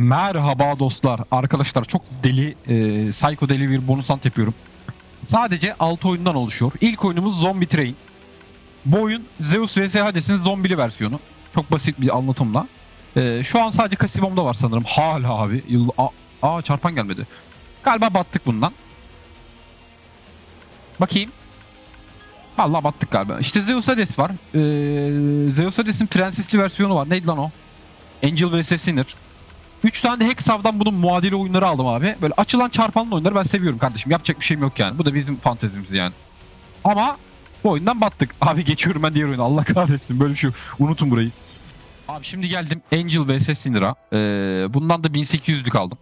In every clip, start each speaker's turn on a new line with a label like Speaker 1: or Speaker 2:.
Speaker 1: Merhaba dostlar. Arkadaşlar çok deli, e, psycho deli bir bonus hunt yapıyorum. Sadece 6 oyundan oluşuyor. İlk oyunumuz Zombie Train. Bu oyun Zeus vs Hades'in zombili versiyonu. Çok basit bir anlatımla. E, şu an sadece Kasibom'da var sanırım. Hala abi. Yıl, a, aa çarpan gelmedi. Galiba battık bundan. Bakayım. Vallahi battık galiba. İşte Zeus Hades var. Ee, Zeus Hades'in prensesli versiyonu var. Neydi lan o? Angel vs Sinner. 3 tane de Hexav'dan bunun muadili oyunları aldım abi. Böyle açılan çarpanlı oyunları ben seviyorum kardeşim. Yapacak bir şeyim yok yani. Bu da bizim fantezimiz yani. Ama bu oyundan battık. Abi geçiyorum ben diğer oyuna. Allah kahretsin. Böyle bir şey. Unutun burayı. Abi şimdi geldim Angel vs Sinner'a. Ee, bundan da 1800'lük aldım.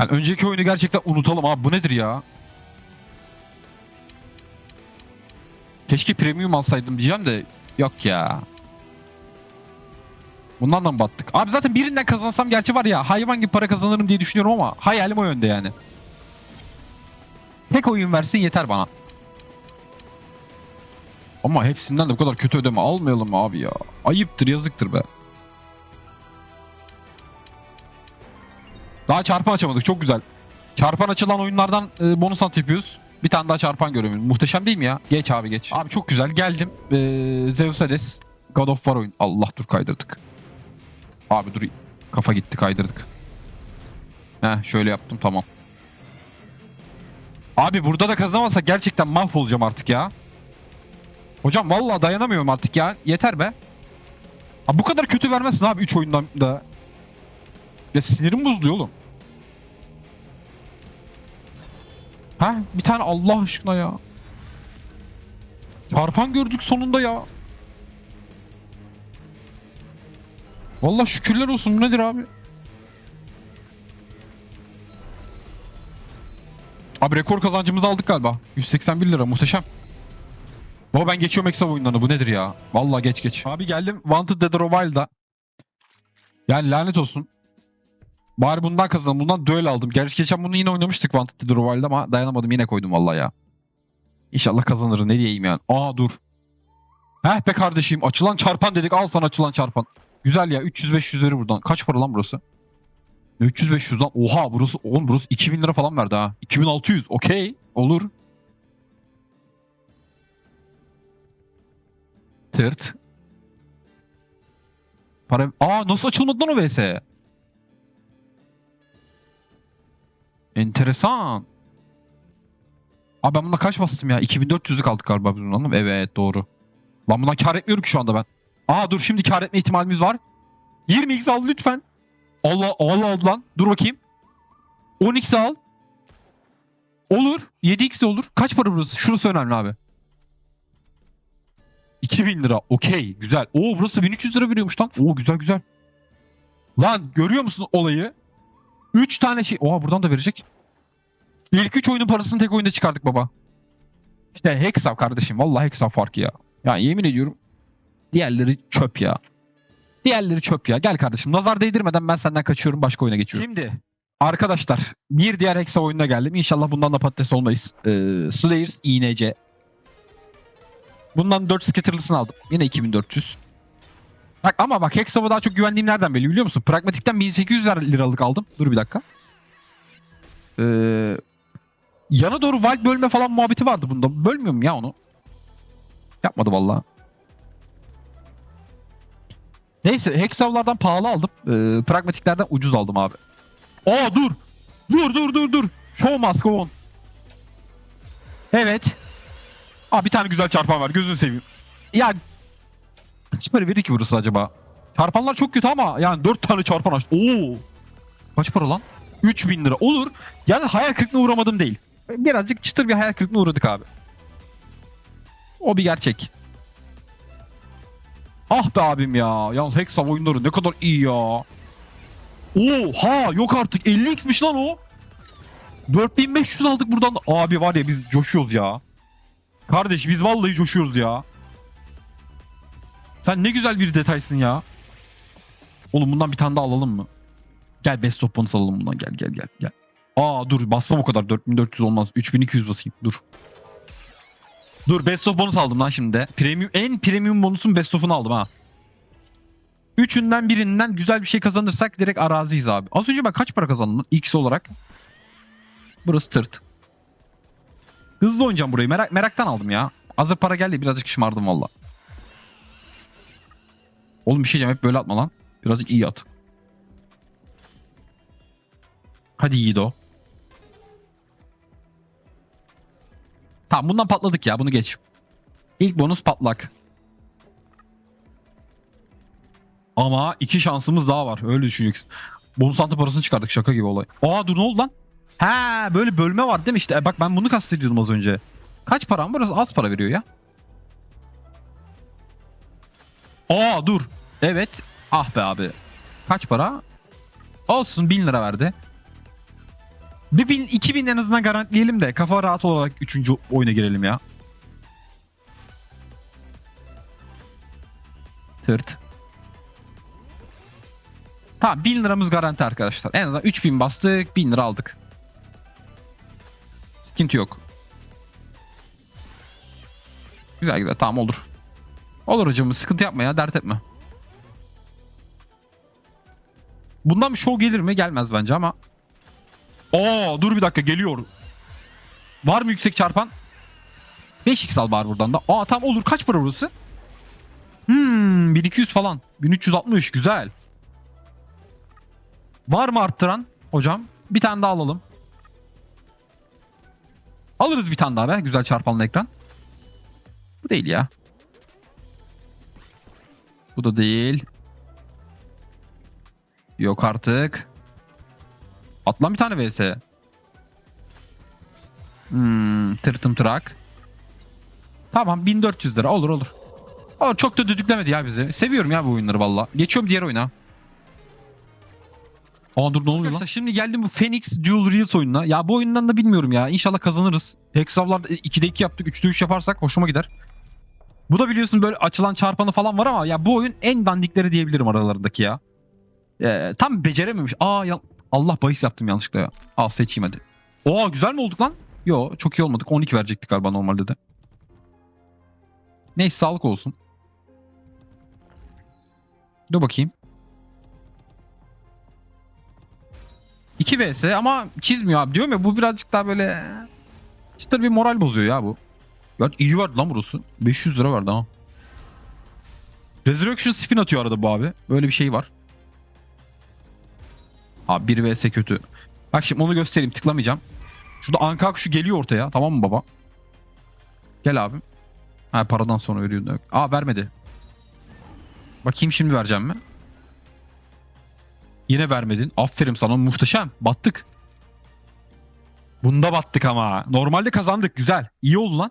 Speaker 1: Yani önceki oyunu gerçekten unutalım abi. Bu nedir ya? Keşke premium alsaydım diyeceğim de yok ya. Bundan da mı battık? Abi zaten birinden kazansam gerçi var ya hayvan gibi para kazanırım diye düşünüyorum ama hayalim o yönde yani. Tek oyun versin yeter bana. Ama hepsinden de bu kadar kötü ödeme almayalım abi ya. Ayıptır yazıktır be. Daha çarpan açamadık çok güzel. Çarpan açılan oyunlardan e, bonus hunt yapıyoruz. Bir tane daha çarpan göremiyorum. Muhteşem değil mi ya? Geç abi geç. Abi çok güzel geldim. Ee, Zeus Hades God of War oyun. Allah dur kaydırdık. Abi dur kafa gitti kaydırdık. Heh şöyle yaptım tamam. Abi burada da kazanamazsak gerçekten mahvolacağım artık ya. Hocam vallahi dayanamıyorum artık ya. Yeter be. Abi bu kadar kötü vermezsin abi 3 oyundan da. Ya sinirim bozuluyor oğlum. Ha bir tane Allah aşkına ya. Çarpan gördük sonunda ya. Vallahi şükürler olsun bu nedir abi? Abi rekor kazancımızı aldık galiba. 181 lira muhteşem. Baba ben geçiyorum Exo oyunlarını bu nedir ya? Vallahi geç geç. Abi geldim Wanted Dead or Wild'a. Yani lanet olsun. Bari bundan kazandım. Bundan duel aldım. Gerçi geçen bunu yine oynamıştık Wanted Dead or Wild'da ama dayanamadım yine koydum vallahi ya. İnşallah kazanırız ne diyeyim yani. Aa dur. Heh be kardeşim açılan çarpan dedik al sana açılan çarpan. Güzel ya 300-500 verir buradan. Kaç para lan burası? Ne 300-500 lan? Oha burası oğlum burası 2000 lira falan verdi ha. 2600 okey olur. Tırt. Para... Aa nasıl açılmadı lan o VS? Enteresan. Abi ben buna kaç bastım ya? 2400'lük aldık galiba biz bundan. Evet doğru. Lan bundan kar etmiyorum ki şu anda ben. Aa dur şimdi kar etme ihtimalimiz var. 20x al lütfen. Allah Allah aldı lan. Dur bakayım. 10x al. Olur. 7x de olur. Kaç para burası? Şurası önemli abi. 2000 lira. Okey. Güzel. Oo burası 1300 lira veriyormuş lan. Oo güzel güzel. Lan görüyor musun olayı? 3 tane şey. Oha buradan da verecek. İlk 3 oyunun parasını tek oyunda çıkardık baba. İşte Hexav kardeşim. Vallahi Hexav farkı ya. Ya yemin ediyorum. Diğerleri çöp ya. Diğerleri çöp ya. Gel kardeşim. Nazar değdirmeden ben senden kaçıyorum. Başka oyuna geçiyorum. Şimdi arkadaşlar bir diğer Hexav oyununa geldim. İnşallah bundan da patates olmayız. Ee, Slayers INC. Bundan 4 scatterlısını aldım. Yine 2400. Bak ama bak Hexav'a daha çok güvendiğim nereden belli biliyor musun? Pragmatik'ten 1800 liralık aldım. Dur bir dakika. Ee, yana doğru wild bölme falan muhabbeti vardı bunda. Bölmüyor mu ya onu? Yapmadı vallahi. Neyse Hexav'lardan pahalı aldım. Ee, pragmatiklerden ucuz aldım abi. Aa dur. Dur dur dur dur. Show must go on. Evet. Aa bir tane güzel çarpan var. Gözünü seveyim. Ya kaç para verir ki burası acaba? Çarpanlar çok kötü ama yani 4 tane çarpan açtı. Oo. Kaç para lan? 3000 lira. Olur. Yani hayal kırıklığına uğramadım değil. Birazcık çıtır bir hayal kırıklığına uğradık abi. O bir gerçek. Ah be abim ya. Yalnız Hexav oyunları ne kadar iyi ya. Oha yok artık 50x'miş lan o. 4500 aldık buradan. da. Abi var ya biz coşuyoruz ya. Kardeş biz vallahi coşuyoruz ya. Sen ne güzel bir detaysın ya. Oğlum bundan bir tane daha alalım mı? Gel best of bonus alalım bundan gel gel gel gel. Aa dur basmam o kadar 4400 olmaz. 3200 basayım dur. Dur best of bonus aldım lan şimdi. Premium en premium bonusun best of'unu aldım ha. Üçünden birinden güzel bir şey kazanırsak direkt araziyiz abi. Az önce ben kaç para kazandım? X olarak. Burası tırt. Hızlı oynayacağım burayı. Merak, meraktan aldım ya. Hazır para geldi birazcık şımardım valla. Oğlum bir şey diyeceğim hep böyle atma lan. Birazcık iyi at. Hadi Yiğido. Tamam bundan patladık ya bunu geç. İlk bonus patlak. Ama iki şansımız daha var. Öyle düşüneceksin. Bonus antı parasını çıkardık şaka gibi olay. Aa dur ne oldu lan? Ha böyle bölme var değil mi işte? E, bak ben bunu kastediyordum az önce. Kaç param var? Az para veriyor ya. Aa dur. Evet. Ah be abi. Kaç para? Olsun 1000 lira verdi. Bir bin, 2000 en azından garantileyelim de kafa rahat olarak 3. oyuna girelim ya. Tırt. Tamam 1000 liramız garanti arkadaşlar. En azından 3000 bastık 1000 lira aldık. Sıkıntı yok. Güzel güzel tamam olur. Olur hocam sıkıntı yapma ya dert etme. Bundan bir show gelir mi? Gelmez bence ama. Oo dur bir dakika geliyor. Var mı yüksek çarpan? 5x al var buradan da. Aa tam olur kaç para burası? Hmm 1200 falan. 1360 güzel. Var mı arttıran hocam? Bir tane daha alalım. Alırız bir tane daha be. Güzel çarpanlı ekran. Bu değil ya. Bu da değil. Yok artık. Atlan bir tane vs. Hmm, tırtım tırak. Tamam 1400 lira olur olur. O çok da düdüklemedi ya bizi. Seviyorum ya bu oyunları valla. Geçiyorum diğer oyuna. Aa dur ne oluyor lan? Şimdi geldim bu Phoenix Dual Reels oyununa. Ya bu oyundan da bilmiyorum ya. İnşallah kazanırız. Hexavlarda 2'de 2 yaptık. 3'de 3 yaparsak hoşuma gider. Bu da biliyorsun böyle açılan çarpanı falan var ama ya bu oyun en dandikleri diyebilirim aralarındaki ya. Ee, tam becerememiş. Aa ya Allah bahis yaptım yanlışlıkla ya. Al seçeyim hadi. Oo güzel mi olduk lan? Yo çok iyi olmadık. 12 verecektik galiba normalde de. Neyse sağlık olsun. Dur bakayım. 2 vs ama çizmiyor abi. Diyorum ya bu birazcık daha böyle çıtır bir moral bozuyor ya bu. Ya iyi verdi lan burası. 500 lira verdi ha. Resurrection spin atıyor arada bu abi. Böyle bir şey var. Abi 1 vs kötü. Bak şimdi onu göstereyim tıklamayacağım. Şurada anka kuşu geliyor ortaya tamam mı baba? Gel abi. Ha paradan sonra veriyor. Aa vermedi. Bakayım şimdi vereceğim mi? Yine vermedin. Aferin sana muhteşem. Battık. Bunda battık ama. Normalde kazandık. Güzel. İyi oldu lan.